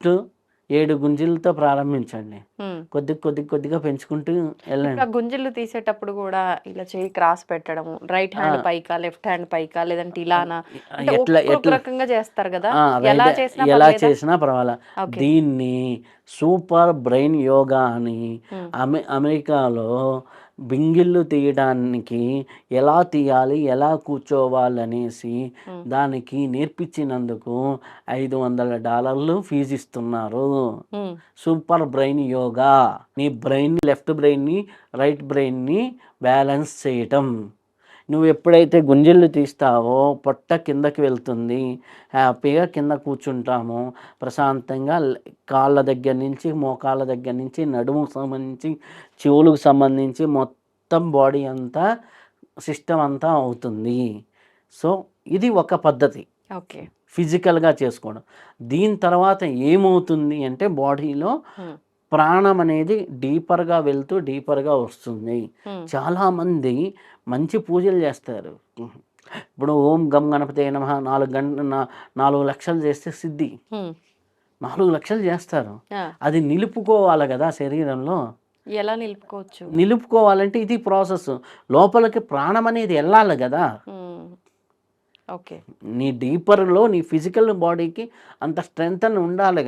First ఏడు గుంజీలతో ప్రారంభించండి. కొద్ది కొద్ది కొద్దిగా పెంచుకుంటూ వెళ్ళండి గుంజలు తీసేటప్పుడు కూడా ఇలా చేయి క్రాస్ పెట్టడము రైట్ హ్యాండ్. పైకా లెఫ్ట్ హ్యాండ్ పైకా లేదంటే ఇలానా ఎట్లా ఎట్లా రకంగా చేస్తారు కదా ఎలా చేసినా ఎలా? చేసినా పర్వాలా. దీన్ని సూపర్ బ్రెయిన్ యోగా అని అమెరికాలో బింగిళ్ళు తీయడానికి ఎలా తీయాలి ఎలా కూర్చోవాలి అనేసి ఉమ్. దానికి నేర్పించినందుకు ఐదు వందల డాలర్లు ఫీజు ఇస్తున్నారు. Super brain yoga. నీ బ్రెయిన్ లెఫ్ట్ బ్రెయిన్ని రైట్ బ్రెయిన్ని బ్యాలెన్స్ చేయటం. నువ్వు ఎప్పుడైతే గుంజళ్ళు తీస్తావో పొట్ట కిందకి వెళ్తుంది. హ్యాపీగా కింద కూర్చుంటాము. ప్రశాంతంగా కాళ్ళ దగ్గర నుంచి మోకాళ్ళ దగ్గర నుంచి నడుముకు సంబంధించి చెవులకు సంబంధించి మొత్తం బాడీ అంతా సిస్టమ్ అంతా అవుతుంది. సో ఇది ఒక పద్ధతి. ఓకే. ఫిజికల్గా చేసుకోవడం. దీని తర్వాత ఏమవుతుంది అంటే బాడీలో. ప్రాణం అనేది డీపర్గా వెళ్తూ డీపర్గా వస్తుంది. చాలామంది మంచి పూజలు చేస్తారు. ఇప్పుడు ఓం గం గణపతి నమ నాలుగు గంట నాలుగు లక్షలు చేస్తే సిద్ధి. నాలుగు లక్షలు చేస్తారు. అది నిలుపుకోవాలి కదా శరీరంలో. ఎలా నిలుపుకోవచ్చు? నిలుపుకోవాలంటే ఇది ప్రాసెస్. లోపలికి ప్రాణం అనేది వెళ్ళాలి కదా. ఓకే. నీ డీపర్లో నీ ఫిజికల్ బాడీకి అంత స్ట్రెంగ్త్ అని ఉండాలి